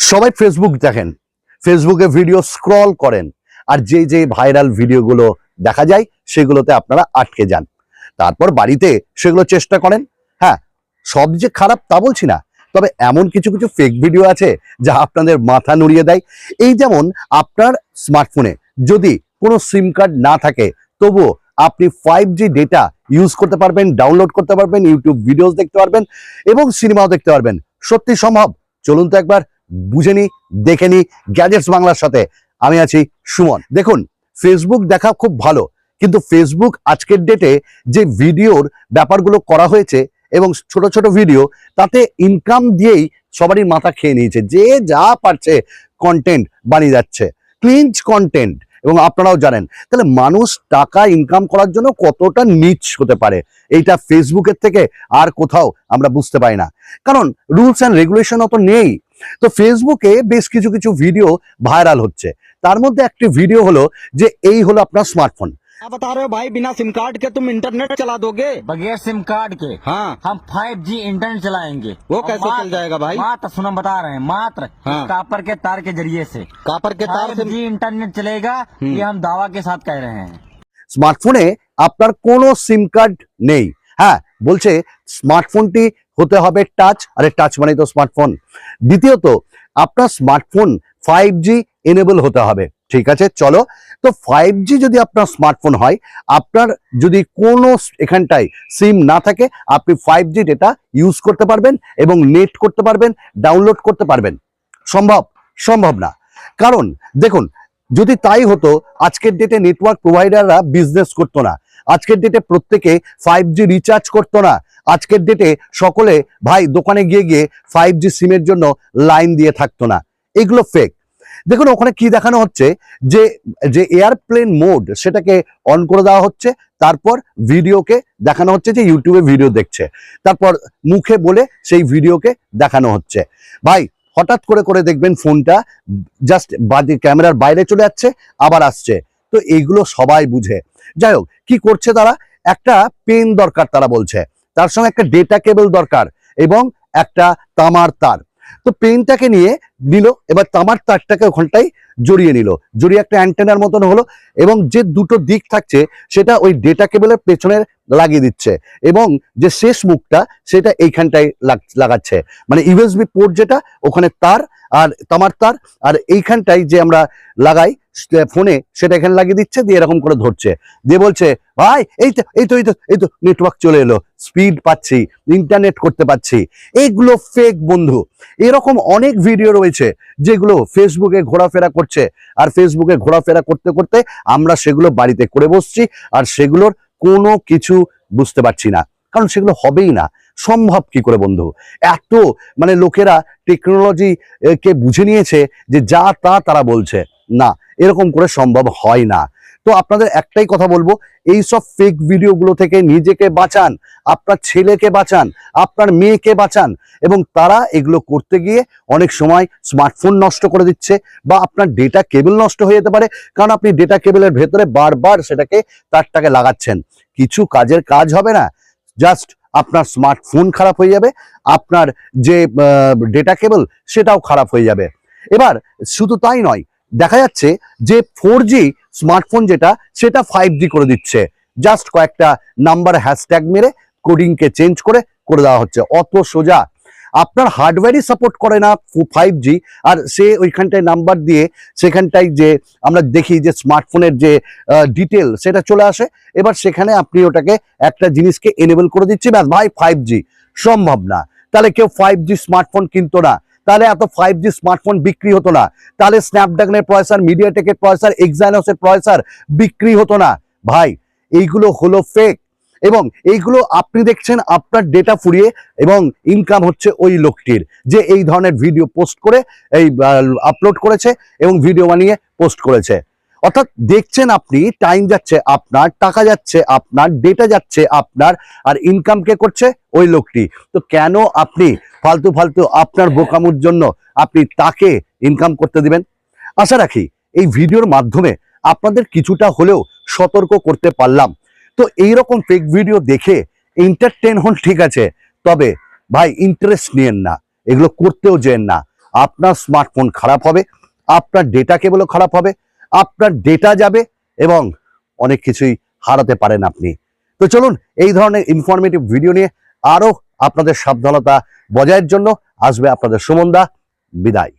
সবাই ফেসবুক দেখেন। ফেসবুকে ভিডিও স্ক্রল করেন। আর যে যে ভাইরাল ভিডিওগুলো দেখা যায়, সেগুলোতে আপনারা আটকে যান। তারপর বাড়িতে সেগুলো চেষ্টা করেন। হ্যাঁ সব যে খারাপ তা বলছি না। তবে এমন কিছু কিছু ফেক ভিডিও আছে, যা আপনাদের মাথা নুড়িয়ে দেয়। এই যেমন আপনার স্মার্টফোনে যদি কোনো সিম কার্ড না থাকে, তবুও আপনি ফাইভ জি ডেটা ইউজ করতে পারবেন ডাউনলোড করতে পারবেন ইউটিউব ভিডিওস দেখতে পারবেন এবং সিনেমাও দেখতে পারবেন। সত্যি সম্ভব? চলুন তো একবার বুঝে নি, দেখে নি, গ্যাজেটস বাংলার সাথে। আমি আছি সুমন। দেখুন ফেসবুক দেখা খুব ভালো, কিন্তু ফেসবুক আজকের ডেটে যে ভিডিওর ব্যাপারগুলো করা হয়েছে এবং ছোট ছোট ভিডিও তাতে ইনকাম দিয়েই সবারই মাথা খেয়ে নিয়েছে। যে যা পারছে কন্টেন্ট বানিয়ে যাচ্ছে। ক্লিঞ্চ কন্টেন্ট এবং আপনারাও জানেন। তাহলে মানুষ টাকা ইনকাম করার জন্য কতটা নিচ হতে পারে? এইটা ফেসবুকের থেকে আর কোথাও আমরা বুঝতে পারি না। কারণ রুলস অ্যান্ড রেগুলেশন অত নেই। তো ফেসবুকে বেশ কিছু কিছু ভিডিও ভাইরাল হচ্ছে। তার মধ্যে একটি ভিডিও হলো যে এই হলো আপনার স্মার্টফোন आप बता रहे हो भाई बिना सिम कार्ड के तुम इंटरनेट चला दोगे बगैर सिम कार्ड के हाँ हम 5G इंटरनेट चलाएंगे वो और कैसे मात्र- चल जाएगा भाई? मात्र सुनो बता रहे हैं मात्र हाँ। कापर के तार के जरिए से कापर के तार से 5G इंटरनेट चलेगा हम्म। ये हम दावा के साथ कह रहे हैं স্মার্টফোনে আপনার কোনো সিম কার্ড নেই হ্যাঁ বলছে স্মার্টফোনটি হতে হবে টাচ আরে টাচ মানে তো স্মার্টফোন দ্বিতীয়ত আপনার স্মার্টফোন ফাইভ জি এনেবল হতে হবে ঠিক আছে, চলো। তো ফাইভ যদি আপনার স্মার্টফোন হয়, আপনার যদি কোনো এখানটায় সিম না থাকে, আপনি ফাইভ জি ডেটা ইউজ করতে পারবেন এবং নেট করতে পারবেন ডাউনলোড করতে পারবেন। সম্ভব? সম্ভব না। কারণ, দেখুন, যদি তাই হতো, আজকের ডেটে নেটওয়ার্ক প্রোভাইডাররা বিজনেস করতো না। আজকের ডেটে প্রত্যেকে ফাইভ জি রিচার্জ করতো না। আজকের ডেটে সকলে, ভাই, দোকানে গিয়ে গিয়ে ফাইভ জি সিমের জন্য লাইন দিয়ে থাকতো না। এগুলো ফেক দেখুন, ওখানে কি দেখানো হচ্ছে? যে যে এয়ারপ্লেন মোড সেটাকে অন করে দেওয়া হচ্ছে, তারপর ভিডিওকে দেখানো হচ্ছে যে ইউটিউবে ভিডিও দেখছে। তারপর মুখে বলে সেই ভিডিওকে দেখানো হচ্ছে। ভাই, হঠাৎ করে করে দেখবেন ফোনটা জাস্ট বাদে ক্যামেরার বাইরে চলে যাচ্ছে, আবার আসছে। তো এইগুলো সবাই বুঝে। যাই হোক, কি করছে তারা? একটা পেন দরকার তারা বলছে। তার সঙ্গে একটা ডেটা কেবল দরকার এবং একটা তামার তার। তো পেনটাকে নিয়ে নিল, এবার তামার তারটাকে ওখানটাই জড়িয়ে নিল। জড়িয়ে একটা অ্যান্টেনার মতন হলো এবং যে দুটো দিক থাকছে সেটা ওই ডেটা কেবলের পেছনে লাগিয়ে দিচ্ছে এবং যে শেষ মুখটা সেটা এইখানটায় লাগ- লাগাচ্ছে। মানে ইউএসবি পোর্ট যেটা, ওখানে তার আর তামার তার আর এইখানটায় যে আমরা লাগাই ফোনে সেটা এখানে লাগিয়ে দিচ্ছে, দিয়ে এরকম করে ধরছে। দিয়ে বলছে, ভাই, এই তো এই তো এই তো এই তো নেটওয়ার্ক চলে এলো। স্পিড পাচ্ছি ইন্টারনেট করতে পাচ্ছি। এইগুলো ফেক বন্ধু। এরকম অনেক ভিডিও রয়েছে যেগুলো ফেসবুকে ঘোরাফেরা করছে। আর ফেসবুকে ঘোরাফেরা করতে করতে আমরা সেগুলো বাড়িতে করে বসছি আর সেগুলোর কোনো কিছু বুঝতে পারছি না। কারণ সেগুলো হবেই না। সম্ভব কি করে বন্ধু? এত মানে লোকেরা টেকনোলজি কে বুঝে নিয়েছে যে যা তা তারা বলছে। না এরকম করে সম্ভব হয় না। তো আপনাদের একটাই কথা বলব এই সব ফেক ভিডিওগুলো থেকে নিজেকে বাঁচান, আপনার ছেলেকে বাঁচান, আপনার মেয়েকে বাঁচান এবং তারা এগুলো করতে গিয়ে অনেক সময় স্মার্টফোন নষ্ট করে দিচ্ছে বা আপনার ডেটা কেবল নষ্ট হয়ে যেতে পারে, কারণ আপনি ডেটা কেবলের ভেতরে বারবার সেটাকে তারটাকে লাগাচ্ছেন। কিছু কাজের কাজ হবে না জাস্ট আপনার স্মার্টফোন খারাপ হয়ে যাবে, আপনার যে ডেটা কেবল সেটাও খারাপ হয়ে যাবে। এবার, শুধু তাই নয় দেখা যাচ্ছে যে ফোর স্মার্টফোন যেটা, সেটা ফাইভ করে দিচ্ছে। জাস্ট কয়েকটা নাম্বার হ্যাশট্যাগ মেরে কোডিংকে চেঞ্জ করে করে দেওয়া হচ্ছে। অত সোজা। আপনার হার্ডওয়্যারই সাপোর্ট করে না ফাইভ জি আর সে ওইখানটায় নাম্বার দিয়ে সেখানটায় যে আমরা দেখি যে স্মার্টফোনের যে ডিটেল সেটা চলে আসে। এবার সেখানে আপনি ওটাকে একটা জিনিসকে এনেবল করে দিচ্ছে ব্যাস ভাই ফাইভ সম্ভব না। তাহলে কেউ ফাইভ স্মার্টফোন কিনতো না। তাহলে এত ফাইভ জি স্মার্টফোন বিক্রি হতো না। তাহলে স্ন্যাপড্রাগনের প্রসেসর মিডিয়াটেকের প্রসেসর এক্সাইনসের প্রয়সার বিক্রি হতো না। ভাই, এইগুলো হলো ফেক এবং এইগুলো আপনি দেখছেন আপনার ডেটা ফুরিয়ে এবং ইনকাম হচ্ছে ওই লোকটির যে এই ধরনের ভিডিও পোস্ট করে, এই আপলোড করেছে এবং ভিডিও বানিয়ে পোস্ট করেছে। অর্থাৎ দেখছেন আপনি টাইম যাচ্ছে আপনার, টাকা যাচ্ছে আপনার ডেটা যাচ্ছে আপনার, আর ইনকাম কে করছে ওই লোকটি। তো কেন আপনি ফালতু ফালতু আপনার বোকামুর জন্য আপনি তাকে ইনকাম করতে দিবেন? আশা রাখি এই ভিডিওর মাধ্যমে আপনাদের কিছুটা হলেও সতর্ক করতে পারলাম। তো এই রকম ফেক ভিডিও দেখে এন্টারটেন হন, ঠিক আছে। তবে ভাই ইন্টারেস্ট নিয়েন না। এগুলো করতেও যেন না। আপনার স্মার্টফোন খারাপ হবে, আপনার ডেটা কেবলও খারাপ হবে আপনার ডেটা যাবে এবং অনেক কিছুই হারাতে পারেন আপনি। তো চলুন এই ধরনের ইনফরমেটিভ ভিডিও নিয়ে আরও আপনাদের সাবধানতা বজায়ের জন্য আসবে আপনাদের সুমন্দা। বিদায়।